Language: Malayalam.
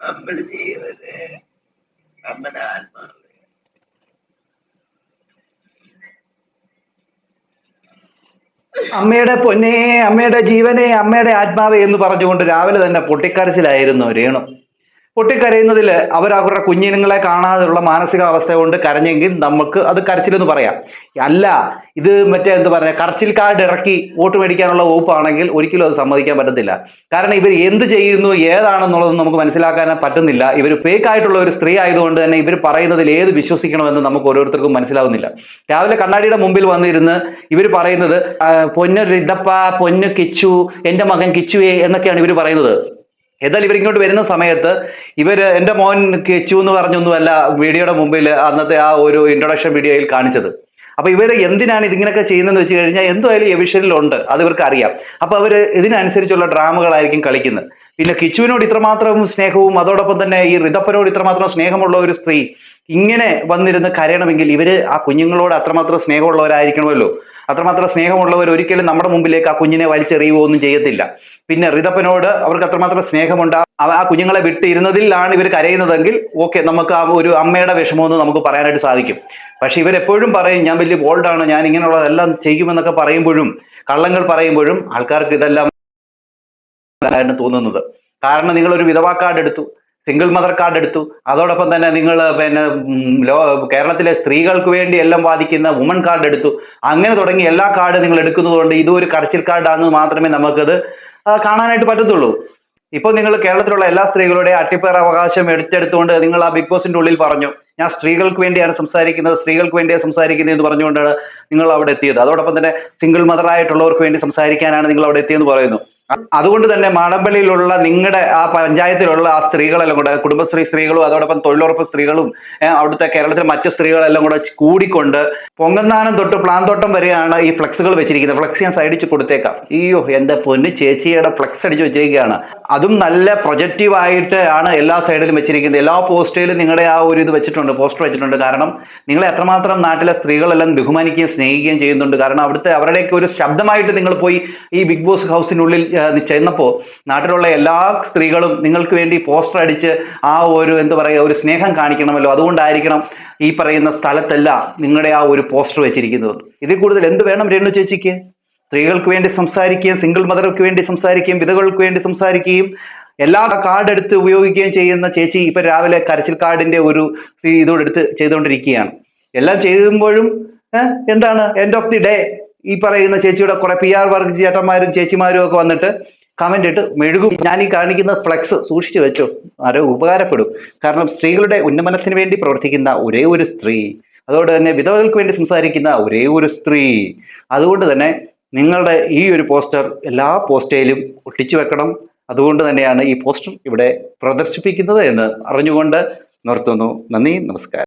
നമ്മുടെ ജീവന് നമ്മുടെ ആത്മാവ് അമ്മയുടെ പൊന്നേ അമ്മയുടെ ജീവനെ അമ്മയുടെ ആത്മാവേ എന്ന് പറഞ്ഞുകൊണ്ട് രാവിലെ തന്നെ പൊട്ടിക്കരച്ചിലായിരുന്നു രേണു. പൊട്ടിക്കരയുന്നതിൽ അവർ അവരുടെ കുഞ്ഞുങ്ങളെ കാണാതെയുള്ള മാനസികാവസ്ഥ കൊണ്ട് കരഞ്ഞെങ്കിൽ നമുക്ക് അത് കരച്ചിലെന്ന് പറയാം. അല്ല ഇത് മറ്റേ എന്താ പറയുക കരച്ചിൽ കാർഡ് ഇറക്കി വോട്ട് മേടിക്കാനുള്ള വകുപ്പാണെങ്കിൽ ഒരിക്കലും അത് സമ്മതിക്കാൻ പറ്റത്തില്ല. കാരണം ഇവർ എന്ത് ചെയ്യുന്നു ഏതാണെന്നുള്ളത് നമുക്ക് മനസ്സിലാക്കാൻ പറ്റുന്നില്ല. ഇവർ ഫേക്ക് ആയിട്ടുള്ള ഒരു സ്ത്രീ ആയതുകൊണ്ട് തന്നെ ഇവർ പറയുന്നതിൽ ഏത് വിശ്വസിക്കണമെന്ന് നമുക്ക് ഓരോരുത്തർക്കും മനസ്സിലാവുന്നില്ല. രാവിലെ കണ്ണാടിയുടെ മുമ്പിൽ വന്നിരുന്ന് ഇവർ പറയുന്നത് പൊന്ന് റിതപ്പ പൊന്ന് കിച്ചു എന്റെ മകൻ കിച്ചുവേ എന്നൊക്കെയാണ് ഇവർ പറയുന്നത്. എന്നാൽ ഇവരിങ്ങോട്ട് വരുന്ന സമയത്ത് ഇവർ എന്റെ മോൻ കെച്ചു എന്ന് പറഞ്ഞൊന്നുമല്ല വീഡിയോയുടെ മുമ്പിൽ അന്നത്തെ ആ ഒരു ഇൻട്രൊഡക്ഷൻ വീഡിയോയിൽ കാണിച്ചത്. അപ്പൊ ഇവർ എന്തിനാണ് ഇതിങ്ങനെയൊക്കെ ചെയ്യുന്നതെന്ന് വെച്ച് കഴിഞ്ഞാൽ എന്തായാലും എവിഷനിലുണ്ട് അത് ഇവർക്ക് അറിയാം അപ്പൊ അവർ ഇതിനനുസരിച്ചുള്ള ഡ്രാമകളായിരിക്കും കളിക്കുന്നത്. പിന്നെ കിച്ചുവിനോട് ഇത്രമാത്രം സ്നേഹവും അതോടൊപ്പം തന്നെ ഈ ഋതപ്പനോട് ഇത്രമാത്രം സ്നേഹമുള്ള ഒരു സ്ത്രീ ഇങ്ങനെ വന്നിരുന്ന് കരയണമെങ്കിൽ ഇവർ ആ കുഞ്ഞുങ്ങളോട് അത്രമാത്രം സ്നേഹമുള്ളവരായിരിക്കണമല്ലോ. അത്രമാത്രം സ്നേഹമുള്ളവർ ഒരിക്കലും നമ്മുടെ മുമ്പിലേക്ക് ആ കുഞ്ഞിനെ വലിച്ചെറിയുകയോ ഒന്നും ചെയ്യത്തില്ല. പിന്നെ ഋതപ്പനോട് അവർക്ക് അത്രമാത്രം സ്നേഹമുണ്ട്. ആ- കുഞ്ഞുങ്ങളെ വിട്ടിരുന്നതിലാണ് ഇവർ കരയുന്നതെങ്കിൽ ഓക്കെ നമുക്ക് ആ ഒരു അമ്മയുടെ വിഷമമെന്ന് നമുക്ക് പറയാനായിട്ട് സാധിക്കും. പക്ഷെ ഇവരെപ്പോഴും പറയും ഞാൻ വലിയ ബോൾഡാണ് ഞാൻ ഇങ്ങനെയുള്ളതെല്ലാം ചെയ്യുമെന്നൊക്കെ പറയുമ്പോഴും കള്ളങ്ങൾ പറയുമ്പോഴും ആൾക്കാർക്ക് ഇതെല്ലാം തോന്നുന്നത്. കാരണം നിങ്ങൾ ഒരു വിധവാ കാർഡ് എടുത്തു സിംഗിൾ മദർ കാർഡ് എടുത്തു. അതോടൊപ്പം തന്നെ നിങ്ങൾ പിന്നെ ലോ കേരളത്തിലെ സ്ത്രീകൾക്ക് വേണ്ടി എല്ലാം വാദിക്കുന്ന വുമൺ കാർഡ് എടുത്തു. അങ്ങനെ തുടങ്ങി എല്ലാ കാർഡ് നിങ്ങൾ എടുക്കുന്നതുകൊണ്ട് ഇതും ഒരു കരച്ചിൽ കാർഡാണെന്ന് മാത്രമേ നമുക്കത് കാണാനായിട്ട് പറ്റത്തുള്ളൂ. ഇപ്പോൾ നിങ്ങൾ കേരളത്തിലുള്ള എല്ലാ സ്ത്രീകളുടെയും അട്ടിപ്പേർ അവകാശം എടുത്തെടുത്തുകൊണ്ട് നിങ്ങൾ ആ ബിഗ് ബോസിന്റെ ഉള്ളിൽ പറഞ്ഞു ഞാൻ സ്ത്രീകൾക്ക് വേണ്ടിയാണ് സംസാരിക്കുന്നത് സ്ത്രീകൾക്ക് വേണ്ടിയാണ് സംസാരിക്കുന്നത് എന്ന് പറഞ്ഞുകൊണ്ടാണ് നിങ്ങൾ അവിടെ എത്തിയത്. അതോടൊപ്പം തന്നെ സിംഗിൾ മദർ ആയിട്ടുള്ളവർക്ക് വേണ്ടി സംസാരിക്കാനാണ് നിങ്ങൾ അവിടെ എത്തിയെന്ന് പറയുന്നു. അതുകൊണ്ട് തന്നെ മാടമ്പള്ളിയിലുള്ള നിങ്ങളുടെ ആ പഞ്ചായത്തിലുള്ള ആ സ്ത്രീകളെല്ലാം കൂടെ കുടുംബശ്രീ സ്ത്രീകളും അതോടൊപ്പം തൊഴിലുറപ്പ് സ്ത്രീകളും അവിടുത്തെ കേരളത്തിലെ മറ്റ് സ്ത്രീകളെല്ലാം കൂടെ കൂടിക്കൊണ്ട് പൊങ്ങന്താനം തൊട്ട് പ്ലാന്തോട്ടം വരെയാണ് ഈ ഫ്ലക്സുകൾ വെച്ചിരിക്കുന്നത്. ഫ്ലക്സ് ഞാൻ സൈഡിച്ച് കൊടുത്തേക്കാം. അയ്യോ എന്റെ പൊന്ന് ചേച്ചിയുടെ ഫ്ലക്സ് അടിച്ച് വെച്ചിരിക്കുകയാണ്. അതും നല്ല പ്രൊജക്റ്റീവ് ആയിട്ട് ആണ് എല്ലാ സൈഡിലും വെച്ചിരിക്കുന്നത്. എല്ലാ പോസ്റ്റേലും നിങ്ങളുടെ ആ ഒരു ഇത് വെച്ചിട്ടുണ്ട് പോസ്റ്റർ വെച്ചിട്ടുണ്ട്. കാരണം നിങ്ങളെ എത്രമാത്രം നാട്ടിലെ സ്ത്രീകളെല്ലാം ബഹുമാനിക്കുകയും സ്നേഹിക്കുകയും ചെയ്യുന്നുണ്ട്. കാരണം അവിടുത്തെ അവരുടെയൊക്കെ ഒരു ശബ്ദമായിട്ട് നിങ്ങൾ പോയി ഈ ബിഗ് ബോസ് ഹൗസിനുള്ളിൽ ചെന്നപ്പോൾ നാട്ടിലുള്ള എല്ലാ സ്ത്രീകളും നിങ്ങൾക്ക് വേണ്ടി പോസ്റ്റർ അടിച്ച് ആ ഒരു എന്താ പറയുക ഒരു സ്നേഹം കാണിക്കണമല്ലോ. അതുകൊണ്ടായിരിക്കണം ഈ പറയുന്ന സ്ഥലത്തല്ല നിങ്ങളുടെ ആ ഒരു പോസ്റ്റർ വെച്ചിരിക്കുന്നത്. ഇതിൽ കൂടുതൽ എന്ത് വേണം രേണു ചേച്ചിക്ക്? സ്ത്രീകൾക്ക് വേണ്ടി സംസാരിക്കുകയും സിംഗിൾ മദർക്ക് വേണ്ടി സംസാരിക്കുകയും വിധവകൾക്ക് വേണ്ടി സംസാരിക്കുകയും എല്ലാ കാർഡ് എടുത്ത് ഉപയോഗിക്കുകയും ചെയ്യുന്ന ചേച്ചി ഇപ്പൊ രാവിലെ കരച്ചിൽ കാർഡിന്റെ ഒരു ഈ ഇതോടെ എടുത്ത് ചെയ്തുകൊണ്ടിരിക്കുകയാണ്. എല്ലാം ചെയ്യുമ്പോഴും എന്താണ്? എൻഡ് ഓഫ് ദി ഡേ ഈ പറയുന്ന ചേച്ചിയുടെ കുറെ പി ആർ വർക്ക് ചേട്ടന്മാരും ചേച്ചിമാരും ഒക്കെ വന്നിട്ട് കമന്റ് ഇട്ട് മെഴുകും. ഞാൻ ഈ കാണിക്കുന്ന ഫ്ലെക്സ് സൂക്ഷിച്ചു വെച്ചോ. ആരോ ഉപകാരപ്പെടും. കാരണം സ്ത്രീകളുടെ ഉന്നമനത്തിന് വേണ്ടി പ്രവർത്തിക്കുന്ന ഒരേ ഒരു സ്ത്രീ അതുകൊണ്ട് തന്നെ വിധവകൾക്ക് വേണ്ടി സംസാരിക്കുന്ന ഒരേ ഒരു സ്ത്രീ അതുകൊണ്ട് തന്നെ നിങ്ങളുടെ ഈ ഒരു പോസ്റ്റർ എല്ലാ പോസ്റ്റേലും ഒട്ടിച്ചു വെക്കണം. അതുകൊണ്ട് തന്നെയാണ് ഈ പോസ്റ്റർ ഇവിടെ പ്രദർശിപ്പിക്കുന്നത് എന്ന് അറിഞ്ഞുകൊണ്ട് നിർത്തുന്നു. നന്ദി നമസ്കാരം.